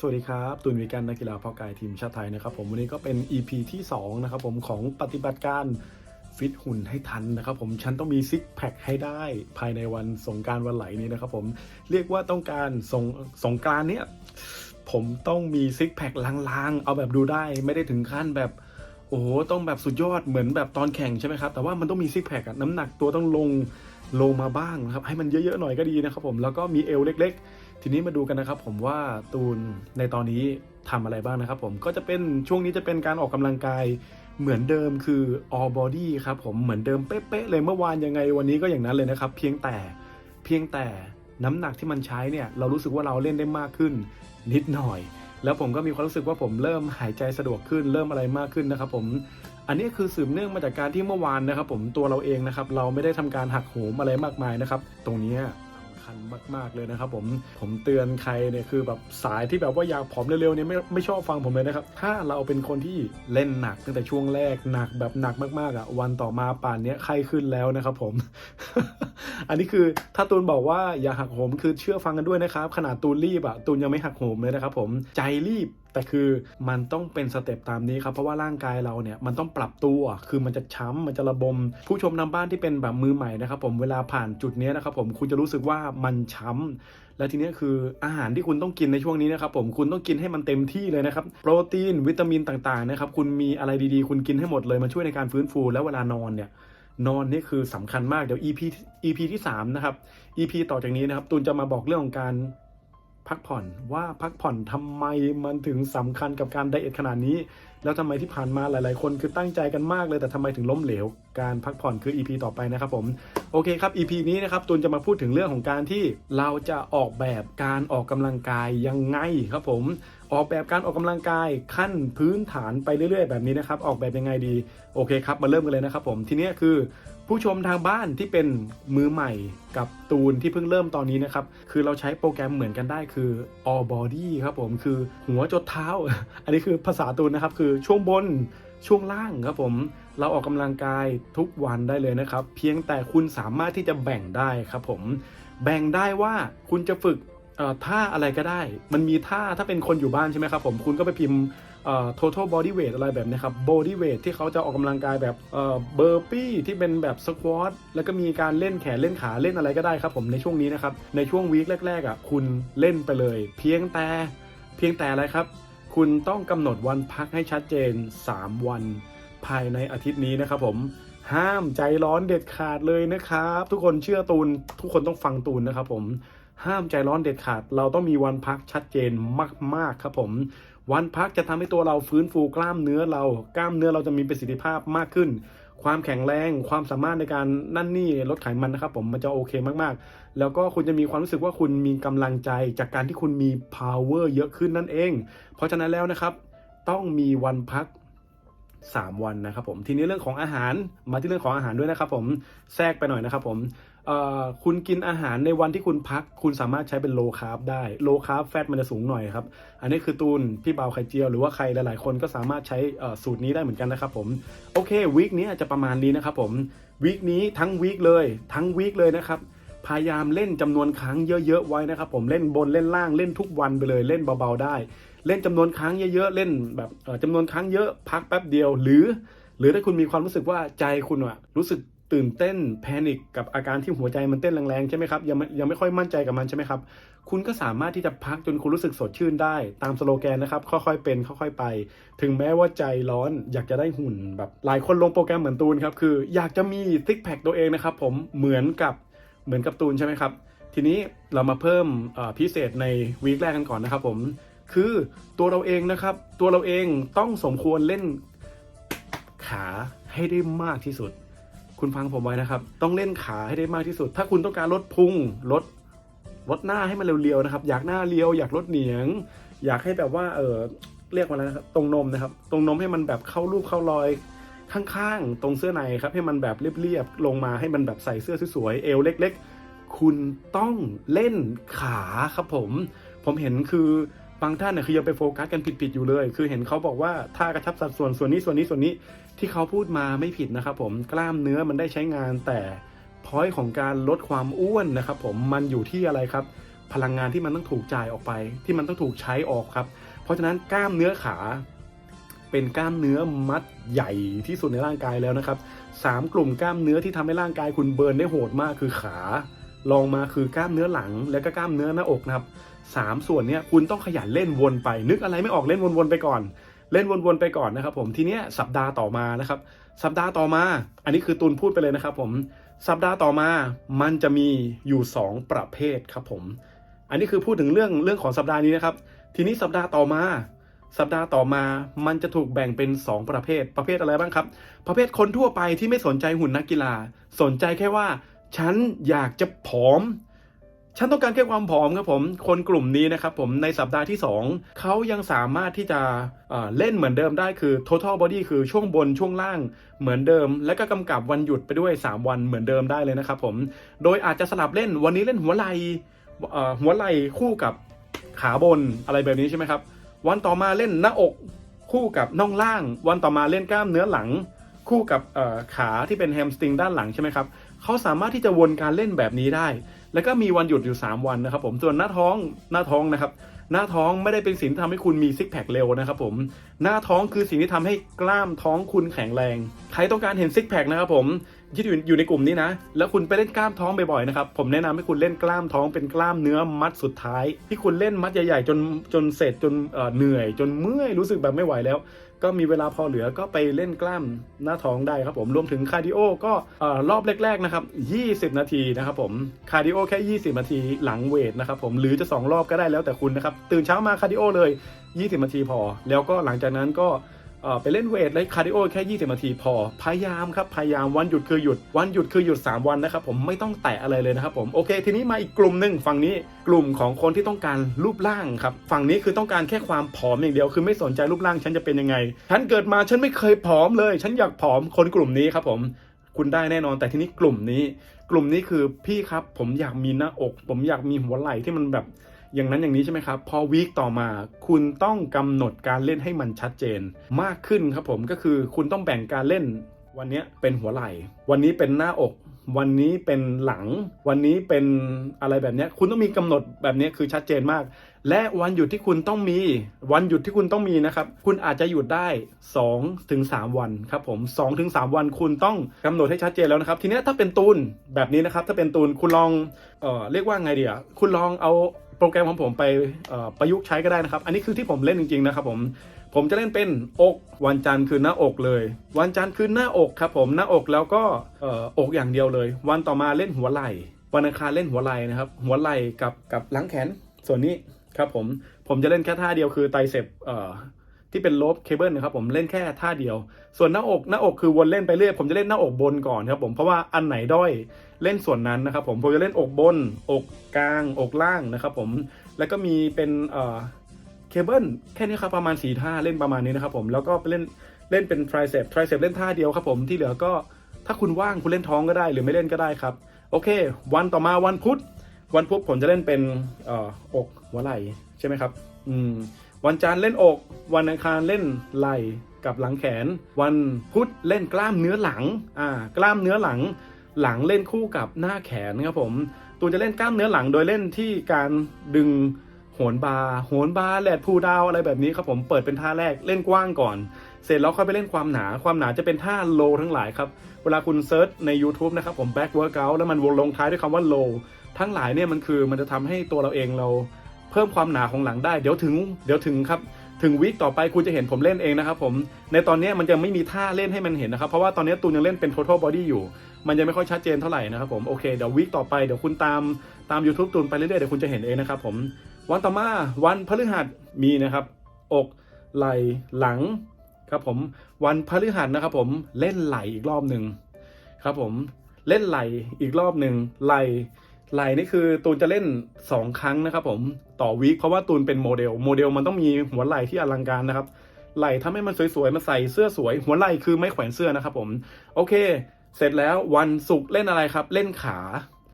สวัสดีครับ ตุนวิกันนักกีฬาพาะกายทีมชาติไทยนะครับผมวันนี้ก็เป็น EP ที่2นะครับผมของปฏิบัติการฟิตหุ่นให้ทันนะครับผมฉันต้องมีซิกแพคให้ได้ภายในวันสงการวันไหลนี้นะครับผมเรียกว่าต้องการสงสงการเนี้ยผมต้องมีซิกแพคลางๆ เอาแบบดูได้ไม่ได้ถึงขั้นแบบโอ้โหต้องแบบสุดยอดเหมือนแบบตอนแข่งใช่ไหมครับแต่ว่ามันต้องมีซิกแพคอะน้ำหนักตัวต้องลงลงมาบ้างนะครับให้มันเยอะๆหน่อยก็ดีนะครับผมแล้วก็มีเอวเล็กๆ ทีนี้มาดูกันนะครับผมว่าตูนในตอนนี้ทำอะไรบ้างนะครับผมก็จะเป็นช่วงนี้จะเป็นการออกกำลังกายเหมือนเดิมคือ all body ครับผมเหมือนเดิมเป๊ะๆเลยเมื่อวานยังไงวันนี้ก็อย่างนั้นเลยนะครับ เพียงแต่เพียงแต่น้ำหนักที่มันใช้เนี่ยเรารู้สึกว่าเราเล่นได้มากขึ้นนิดหน่อย แล้วผมก็มีความรู้สึกว่าผมเริ่มหายใจสะดวกขึ้นเริ่มอะไรมากขึ้นนะครับผมอันนี้คือสืบเนื่องมาจากการที่เมื่อวานนะครับ ผมตัวเราเองนะครับเราไม่ได้ทำการหักโหมอะไรมากมายนะครับ ตรงนี้ คัญมากๆเลยนะครับผมผมเตือนใครเนี่ยคือแบบสายที่แบบว่าอยากผอมเร็วๆเนี่ยไม่ไม่ชอบฟังผมเลยนะครับ ถ้าเราเป็นคนที่เล่นหนักตั้งแต่ช่วงแรกหนักแบบหนักมากๆอะ วันต่อมาป่านเนี้ยไข้ขึ้นแล้วนะครับผม อันนี้คือถ้าตูนบอกว่าอย่าหักโหมคือเชื่อฟังกันด้วยนะครับ ขนาดตูนรีบอะตูนยังไม่หักโหมเลยนะครับผมใจรีบแต่คือมันต้องเป็นสเต็ปตามนี้ครับ เพราะว่าร่างกายเราเนี่ยมันต้องปรับตัว คือมันจะช้ำมันจะระบม ผู้ชมทาบ้านที่เป็นแบบมือใหม่นะครับผมเวลาผ่านจุดนี้นะครับผมคุณจะรู้สึกว่ามันช้ำและทีนี้คืออาหารที่คุณต้องกินในช่วงนี้นะครับผมคุณต้องกินให้มันเต็มที่เลยนะครับ โปรตีนวิตามินต่างๆนะครับคุณมีอะไรดีๆ คุณกินให้หมดเลยมาช่วยในการฟื้นฟู แล้วเวลานอนเนี่ยนอนนี่คือสำคัญมากเดี๋ยว EP EP ที่สามนะครับ EP ต่อจากนี้นะครับตูนจะมาบอกเรื่องของการ พักผ่อนว่าพักผ่อนทำไมมันถึงสำคัญกับการไดเอทขนาดนี้ แล้วทำไมที่ผ่านมาหลาย ๆ คนคือตั้งใจกันมากเลยแต่ทำไมถึงล้มเหลว การพักผ่อนคือ EP ต่อไปนะครับผมโอเคครับ EP นี้นะครับตูนจะมาพูดถึงเรื่องของการที่เราจะออกแบบการออกกำลังกายยังไงครับผมออกแบบการออกกำลังกายขั้นพื้นฐานไปเรื่อย ๆ แบบนี้นะครับออกแบบยังไงดีโอเคครับมาเริ่มกันเลยนะครับผมทีนี้คือ ผู้ชมทางบ้านที่เป็นมือใหม่กับตูนที่เพิ่งเริ่มตอนนี้นะครับ คือเราใช้โปรแกรมเหมือนกันได้คือ all body ครับผมคือหัวจดเท้า อันนี้คือภาษาตูนนะครับ คือช่วงบนช่วงล่างครับผม เราออกกำลังกายทุกวันได้เลยนะครับ เพียงแต่คุณสามารถที่จะแบ่งได้ครับผม แบ่งได้ว่าคุณจะฝึกท่าอะไรก็ได้ มันมีท่าถ้าเป็นคนอยู่บ้านใช่ไหมครับผมคุณก็ไปพิมพ์ total body weight อะไรแบบนี้ครับ body weight ที่เขาจะออกกำลังกายแบบเอ่อ burpee ที่เป็นแบบ squat แล้วก็มีการเล่นแขนเล่นขาเล่นอะไรก็ได้ครับผมในช่วงนี้นะครับ ในช่วงวีคแรกๆอะคุณเล่นไปเลย เพียงแต่เพียงแต่อะไรครับ คุณต้องกำหนดวันพักให้ชัดเจน 3 วันภายในอาทิตย์นี้นะครับผมห้ามใจร้อนเด็ดขาดเลยนะครับ ทุกคนเชื่อตูน ทุกคนต้องฟังตูนนะครับผมห้ามใจร้อนเด็ดขาด เราต้องมีวันพักชัดเจนมาก ๆ ครับผม วันพักจะทำให้ตัวเราฟื้นฟูกล้ามเนื้อเรา กล้ามเนื้อเราจะมีประสิทธิภาพมากขึ้น ความแข็งแรง ความสามารถในการนั่นนี่ลดไขมันนะครับผมมันจะโอเคมากๆ แล้วก็คุณจะมีความรู้สึกว่าคุณมีกำลังใจจากการที่คุณมี power เยอะขึ้นนั่นเอง เพราะฉะนั้นแล้วนะครับ ต้องมีวันพัก3 วันนะครับผมทีนี้เรื่องของอาหารมาที่เรื่องของอาหารด้วยนะครับผมแทรกไปหน่อยนะครับผม คุณกินอาหารในวันที่คุณพัก คุณสามารถใช้เป็นโลคาร์บได้โลคาร์บแฟตมันจะสูงหน่อยครับ อันนี้คือตูนพี่เบาไข่เจียวหรือว่าใครหลายๆ คนก็สามารถใช้สูตรนี้ได้เหมือนกันนะครับผม โอเควีคนี้จะประมาณนี้นะครับผมวีคนี้ทั้งวีคเลยทั้งวีคเลยนะครับพยายามเล่นจำนวนครั้งเยอะๆไว้นะครับผมเล่นบนเล่นล่างเล่นทุกวันไปเลยเล่นเบาๆได้ เล่นจำนวนครั้งเยอะๆเล่นแบบเอ่อจำนวนครั้งเยอะพักแป๊บเดียวหรือ หรือถ้าคุณมีความรู้สึกว่าใจคุณอะรู้สึก ตื่นเต้นแพนิคกับอาการที่หัวใจมันเต้นแรงๆใช่ไหมครับยังไม่ยังไม่ค่อยมั่นใจกับมันใช่ไหมครับคุณก็สามารถที่จะพักจนคุณรู้สึกสดชื่นได้ ตามสโลแกนนะครับ ค่อยๆเป็นค่อยๆไป ถึงแม้ว่าใจร้อนอยากจะได้หุ่นแบบหลายคนลงโปรแกรมเหมือนตูนครับคืออยากจะมีซิกแพคตัวเองนะครับผมเหมือนกับเหมือนกับตูนใช่ไหมครับทีนี้เรามาเพิ่มพิเศษในวีคแรกกันก่อนนะครับผมคือตัวเราเองนะครับ ตัวเราเองต้องสมควรเล่นขาให้ได้มากที่สุด คุณฟังผมไว้นะครับ ต้องเล่นขาให้ได้มากที่สุด ถ้าคุณต้องการลดพุงลดลดหน้าให้มันเรียวๆนะครับ อยากหน้าเรียว อยากลดเหนียง อยากให้แบบว่าเออเรียกว่าอะไรนะครับ ตรงนมนะครับ ตรงนมให้มันแบบเข้ารูปเข้ารอยข้างๆ ตรงเสื้อในครับ ให้มันแบบเรียบๆลงมาให้มันแบบใส่เสื้อสวยๆเอวเล็ก ๆ คุณต้องเล่นขาครับผม ผมเห็นคือ บางท่านเนี่ยคือยังไปโฟกัสกันผิดๆอยู่เลย คือเห็นเขาบอกว่าท่ากระชับสัดส่วนส่วนนี้ส่วนนี้ส่วนนี้ที่เขาพูดมาไม่ผิดนะครับผมกล้ามเนื้อมันได้ใช้งานแต่พอยของการลดความอ้วนนะครับผมมันอยู่ที่อะไรครับ พลังงานที่มันต้องถูกจ่ายออกไป ที่มันต้องถูกใช้ออกครับ เพราะฉะนั้นกล้ามเนื้อขา เป็นกล้ามเนื้อมัดใหญ่ที่สุดในร่างกายแล้วนะครับสามกลุ่มกล้ามเนื้อที่ทำให้ร่างกายคุณเบิร์นได้โหดมากคือขา ลองมาคือกล้ามเนื้อหลังและก็กล้ามเนื้อหน้าอกนะครับสามส่วนเนี้ยคุณต้องขยันเล่นวนไป นึกอะไรไม่ออกเล่นวนๆไปก่อน เล่นวนๆไปก่อนนะครับ ผมทีเนี้ยสัปดาห์ต่อมานะครับ สัปดาห์ต่อมา อันนี้คือตูนพูดไปเลยนะครับ ผมสัปดาห์ต่อมามันจะมีอยู่สองประเภทครับผม อันนี้คือพูดถึงเรื่องเรื่องของสัปดาห์นี้นะครับ ทีนี้สัปดาห์ต่อมา สัปดาห์ต่อมามันจะถูกแบ่งเป็น 2 ประเภท ประเภทอะไรบ้างครับ ประเภทคนทั่วไปที่ไม่สนใจหุ่นนักกีฬา สนใจแค่ว่า ฉันอยากจะผอม ฉันต้องการแค่ความผอมครับผม คนกลุ่มนี้นะครับผมในสัปดาห์ที่ 2 เขายังสามารถที่จะเล่นเหมือนเดิมได้คือ total body คือช่วงบนช่วงล่างเหมือนเดิม และก็กำกับวันหยุดไปด้วย 3 วันเหมือนเดิมได้เลยนะครับผม โดยอาจจะสลับเล่นวันนี้เล่นหัวไหล่หัวไหล่คู่กับขาบนอะไรแบบนี้ใช่ไหมครับ วันต่อมาเล่นหน้าอกคู่กับน่องล่าง วันต่อมาเล่นกล้ามเนื้อหลัง คู่กับขาที่เป็นแฮมสตริงด้านหลังใช่ไหมครับ เขาสามารถที่จะวนการเล่นแบบนี้ได้ แล้วก็มีวันหยุดอยู่ 3 วันนะครับผมส่วนหน้าท้องหน้าท้องนะครับ หน้าท้องไม่ได้เป็นสิ่งที่ทำให้คุณมีซิกแพคเร็วนะครับผมหน้าท้องคือสิ่งที่ทำให้กล้ามท้องคุณแข็งแรง ใครต้องการเห็นซิกแพคนะครับผมที่อยู่อยู่ในกลุ่มนี้นะ แล้วคุณไปเล่นกล้ามท้องบ่อยๆนะครับ ผมแนะนำให้คุณเล่นกล้ามท้องเป็นกล้ามเนื้อมัดสุดท้าย ที่คุณเล่นมัดใหญ่ๆจนจนเสร็จจนเหนื่อย จนเมื่อยรู้สึกแบบไม่ไหวแล้ว ก็มีเวลาพอเหลือก็ไปเล่นกล้ามหน้าท้องได้ครับผมรวมถึงคาร์ดิโอก็รอบแรกๆนะครับ 20 นาทีนะครับผมคาร์ดิโอแค่ 20 นาทีหลังเวทนะครับผมหรือจะ 2 รอบก็ได้แล้วแต่คุณนะครับ ตื่นเช้ามาคาร์ดิโอเลย 20 นาทีพอ แล้วก็หลังจากนั้นก็ ไปเล่นเวทและคาร์ดิโอแค่ 20นาทีพอ พยายามครับ พยายามวันหยุดคือหยุด วันหยุดคือหยุด 3 วันนะครับผมไม่ต้องแตะอะไรเลยนะครับผม โอเค ทีนี้มาอีกกลุ่มหนึ่งฝั่งนี้กลุ่มของคนที่ต้องการรูปร่างครับ ฝั่งนี้คือต้องการแค่ความผอมอย่างเดียว คือไม่สนใจรูปร่างฉันจะเป็นยังไง ฉันเกิดมาฉันไม่เคยผอมเลย ฉันอยากผอมคนกลุ่มนี้ครับผมคุณได้แน่นอนแต่ทีนี้กลุ่มนี้ กลุ่มนี้คือพี่ครับผมอยากมีหน้าอก ผมอยากมีหัวไหล่ที่มันแบบ อย่างนั้นอย่างนี้ใช่ไหมครับ พอวีคต่อมาคุณต้องกำหนดการเล่นให้มันชัดเจน มากขึ้นครับผมก็คือคุณต้องแบ่งการเล่น วันนี้เป็นหัวไหล่ วันนี้เป็นหน้าอก วันนี้เป็นหลัง วันนี้เป็นอะไรแบบนี้คุณต้องมีกำหนดแบบนี้คือชัดเจนมาก และวันหยุดที่คุณต้องมี วันหยุดที่คุณต้องมีนะครับ คุณอาจจะหยุดได้2ถึง3วันครับผม2ถึง3วันคุณต้องกำหนดให้ชัดเจนแล้วนะครับ ทีนี้ถ้าเป็นตูนแบบนี้นะครับ ถ้าเป็นตูนคุณลองเออเรียกว่าไงดีอะคุณลองเอา โปรแกรมของผมไปประยุกต์ใช้ก็ได้นะครับ อันนี้คือที่ผมเล่นจริงๆนะครับผมผมจะเล่นเป็นอกวันจันทร์คือหน้าอกเลย วันจันทร์คือหน้าอกครับผมหน้าอกแล้วก็ออกอย่างเดียวเลย วันต่อมาเล่นหัวไหล่วันอังคารเล่นหัวไหล่นะครับ หัวไหล่กับกับหลังแขนส่วนนี้ครับผมผมจะเล่นแค่ท่าเดียวคือไตเซปเอ่อ ที่เป็นโลบเคเบิลนะครับผมเล่นแค่ท่าเดียว ส่วนหน้าอกหน้าอกคือวนเล่นไปเรื่อยผมจะเล่นหน้าอกบนก่อนครับผมเพราะว่าอันไหนด้อยเล่นส่วนนั้นนะครับผมผมจะเล่นอกบน อกกลาง อกล่างนะครับผมแล้วก็มีเป็นเอ่อเคเบิลแค่นี้ครับประมาณ4ท่าเล่นประมาณนี้นะครับผมแล้วก็ไปเล่นเล่นเป็นทริเซปทริเซปเล่นท่าเดียวครับผมที่เหลือก็ถ้าคุณว่างคุณเล่นท้องก็ได้หรือไม่เล่นก็ได้ครับโอเค วันต่อมาวันพุธวันพุธผมจะเล่นเป็นเอ่ออกหัวไหล่ใช่ไหมครับ อืม วันจันทร์เล่นอก วันอังคารเล่นไหล่กับหลังแขน วันพุธเล่นกล้ามเนื้อหลังอ่ากล้ามเนื้อหลัง หลังเล่นคู่กับหน้าแขนครับผมตูนจะเล่นกล้ามเนื้อหลังโดยเล่นที่การดึงโหนบาร์โหนบาร์แลดพูดาวอะไรแบบนี้ครับผมเปิดเป็นท่าแรกเล่นกว้างก่อน เสร็จแล้วค่อยไปเล่นความหนา ความหนาจะเป็นท่าโลทั้งหลายครับ เวลาคุณเซิร์ชใน YouTube นะครับผม back workout แล้วมันวงลงท้ายด้วยคำว่า low ทั้งหลายเนี่ยมันคือมันจะทำให้ตัวเราเองเรา เพิ่มความหนาของหลังได้เดี๋ยวถึงเดี๋ยวถึงครับถึงวีคต่อไปคุณจะเห็นผมเล่นเองนะครับผมในตอนนี้มันยังไม่มีท่าเล่นให้มันเห็นนะครับ เพราะว่าตอนนี้ตูนยังเล่นเป็น total body อยู่ มันยังไม่ค่อยชัดเจนเท่าไหร่นะครับผมโอเคเดี๋ยววีคต่อไปเดี๋ยวคุณตามตาม YouTube ตูนไปเรื่อยๆเดี๋ยวคุณจะเห็นเองนะครับผมวันต่อมาวันพฤหัสมีนะครับ อกไหลหลังครับผมวันพฤหัสนะครับผมเล่นไหลอีกรอบหนึ่งครับผมเล่นไหลอีกรอบหนึ่งไหล ไหล่นี่คือตูนจะเล่น 2 ครั้งนะครับผมต่อวีคเพราะว่าตูนเป็นโมเดล โมเดลมันต้องมีหัวไหล่ที่อลังการนะครับ ไหล่ทำให้มันสวยๆมาใส่เสื้อสวย หัวไหล่คือไม่แขวนเสื้อนะครับผมโอเค เสร็จแล้ววันศุกร์เล่นอะไรครับ เล่นขา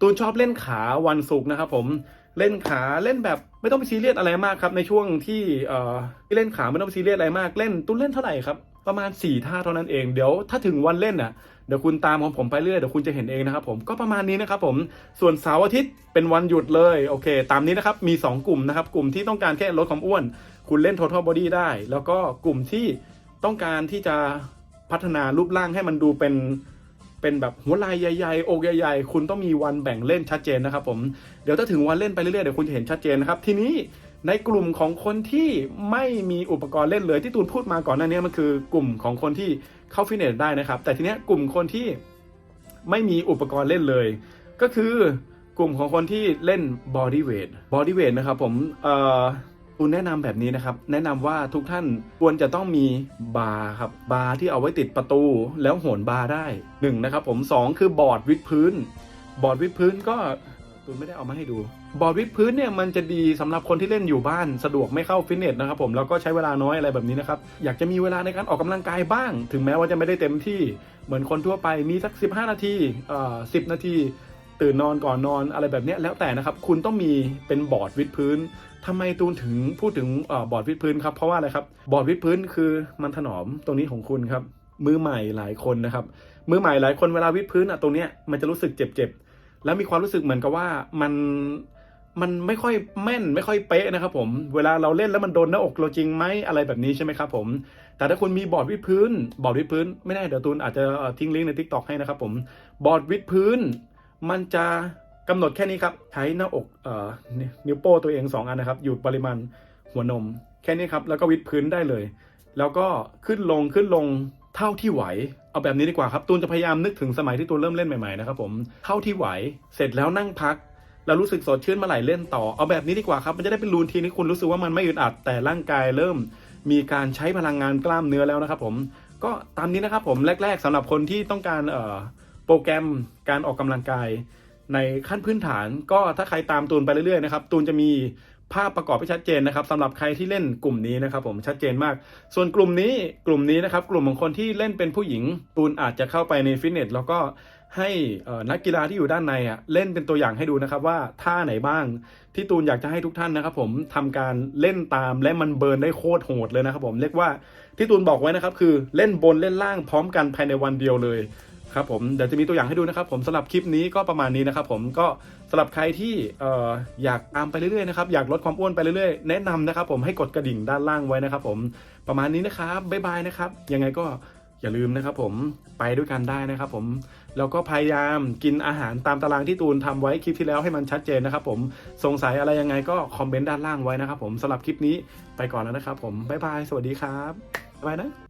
ตูนชอบเล่นขาวันศุกร์นะครับผมเล่นขาเล่นแบบไม่ต้องไปซีเรียสอะไรมากครับในช่วงที่เอ่อที่เล่นขาไม่ต้องไปซีเรียสอะไรมากเล่นตุ้นเล่นเท่าไหร่ครับ ประมาณ4ท่าเท่านั้นเองเดี๋ยวถ้าถึงวันเล่นอะเดี๋ยวคุณตามของผมไปเรื่อยเดี๋ยวคุณจะเห็นเองนะครับผมก็ประมาณนี้นะครับผมส่วนเสาร์อาทิตย์เป็นวันหยุดเลยโอเค ตามนี้นะครับมี 2 กลุ่มนะครับกลุ่มที่ต้องการแค่ลดความอ้วน คุณเล่น total body ได้ แล้วก็กลุ่มที่ต้องการที่จะพัฒนารูปร่างให้มันดูเป็นเป็นแบบหัวไหล่ใหญ่ๆอกใหญ่ๆ คุณต้องมีวันแบ่งเล่นชัดเจนนะครับผม เดี๋ยวถ้าถึงวันเล่นไปเรื่อยๆ เดี๋ยวคุณจะเห็นชัดเจนนะครับ ทีนี้ ในกลุ่มของคนที่ไม่มีอุปกรณ์เล่นเลยที่ตูนพูดมาก่อนหน้านี้มันคือกลุ่มของคนที่เข้าฟิตเนสได้นะครับ แต่ทีเนี้ยกลุ่มคนที่ไม่มีอุปกรณ์เล่นเลย ก็คือกลุ่มของคนที่เล่นบอดี้เวทบอดี้เวทนะครับผมเอ่อตูนแนะนำแบบนี้นะครับ แนะนำว่าทุกท่านควรจะต้องมีบาร์ครับบาร์ที่เอาไว้ติดประตูแล้วโหนบาร์ได้หนึ่งนะครับผมสองคือบอร์ดวิดพื้น บอร์ดวิดพื้นก็ ตูนไม่ได้เอามาให้ดู บอร์ดวิดพื้นเนี่ยมันจะดีสำหรับคนที่เล่นอยู่บ้านสะดวกไม่เข้าฟิตเนสนะครับผมแล้วก็ใช้เวลาน้อยอะไรแบบนี้นะครับอยากจะมีเวลาในการออกกำลังกายบ้าง ถึงแม้ว่าจะไม่ได้เต็มที่เหมือนคนทั่วไปมีสัก 15 นาทีเอ่อ10นาทีตื่นนอนก่อนนอนอะไรแบบนี้แล้วแต่นะครับคุณต้องมีเป็นบอร์ดวิดพื้นทำไมตูนถึงพูดถึงเอ่อบอร์ดวิดพื้นครับเพราะว่าอะไรครับบอร์ดวิดพื้นคือมันถนอมตรงนี้ของคุณครับมือใหม่หลายคนนะครับมือใหม่หลายคนเวลาวิดพื้นอะตรงเนี้ยมันจะรู้สึกเจ็บๆ แล้วมีความรู้สึกเหมือนกับว่ามันมันไม่ค่อยแม่นไม่ค่อยเป๊ะนะครับผม เวลาเราเล่นแล้วมันโดนหน้าอกเราจริงไหมอะไรแบบนี้ใช่ไหมครับผม แต่ถ้าคุณมีบอร์ดวิดพื้น บอร์ดวิดพื้น ไม่แน่เดี๋ยวตูนอาจจะทิ้งลิงก์ใน Tik t o อกให้นะครับผม บอร์ดวิดพื้น มันจะกำหนดแค่นี้ครับ ใช้หน้าอกเอ่อนิวนิ้วโป้ตัวเอง 2 อันนะครับ อยู่ปริมาณหัวนม แค่นี้ครับ แล้วก็วิดพื้นได้เลย แล้วก็ขึ้นลงขึ้นลง เท่าที่ไหว เอาแบบนี้ดีกว่าครับ ตูนจะพยายามนึกถึงสมัยที่ตูนเริ่มเล่นใหม่ๆนะครับผม เท่าที่ไหว เสร็จแล้วนั่งพัก แล้วรู้สึกสดชื่นเมื่อไหร่เล่นต่อ เอาแบบนี้ดีกว่าครับ มันจะได้เป็นรูนทีนที่คุณรู้สึกว่ามันไม่อึดอัด แต่ร่างกายเริ่ม มีการใช้พลังงานกล้ามเนื้อแล้วนะครับผม ก็ตามนี้นะครับผม แรก ๆสำหรับคนที่ต้องการเอ่อโปรแกรมการออกกำลังกายในขั้นพื้นฐานก็ถ้าใครตามตูนไปเรื่อยๆนะครับตูนจะมี ภาพประกอบที่ชัดเจนนะครับสำหรับใครที่เล่นกลุ่มนี้นะครับ ผมชัดเจนมาก ส่วนกลุ่มนี้กลุ่มนี้นะครับ กลุ่มของคนที่เล่นเป็นผู้หญิงตูนอาจจะเข้าไปในฟิตเนสแล้วก็ให้นักกีฬาที่อยู่ด้านในอะเล่นเป็นตัวอย่างให้ดูนะครับว่าท่าไหนบ้างที่ตูนอยากจะให้ทุกท่านนะครับผมทำการเล่นตามและมันเบิร์นได้โคตรโหดเลยนะครับผมเรียกว่าที่ตูนบอกไว้นะครับคือเล่นบนเล่นล่างพร้อมกันภายในวันเดียวเลย ครับผมเดี๋ยวจะมีตัวอย่างให้ดูนะครับ ผมสำหรับคลิปนี้ก็ประมาณนี้นะครับ ผมก็สำหรับใครที่อออยากตามไปเรื่อยๆนะครับอยากลดความอ้วนไปเรื่อยๆ แนะนำนะครับ ผมให้กดกระดิ่งด้านล่างไว้นะครับ ผมประมาณนี้นะครับบ๊ายบายนะครับ ยังไงก็อย่าลืมนะครับผมไปด้วยกันได้นะครับ ผมแล้วก็พยายามกินอาหารตามตารางที่ตูนทำไว้คลิปที่แล้วให้มันชัดเจนนะครับ ผมสงสัยอะไรยังไงก็คอมเมนต์ด้านล่างไว้นะครับ ผมสำหรับคลิปนี้ไปก่อนแล้วนะครับ ผมบ๊ายบายสวัสดีครับบ๊ายบายนะ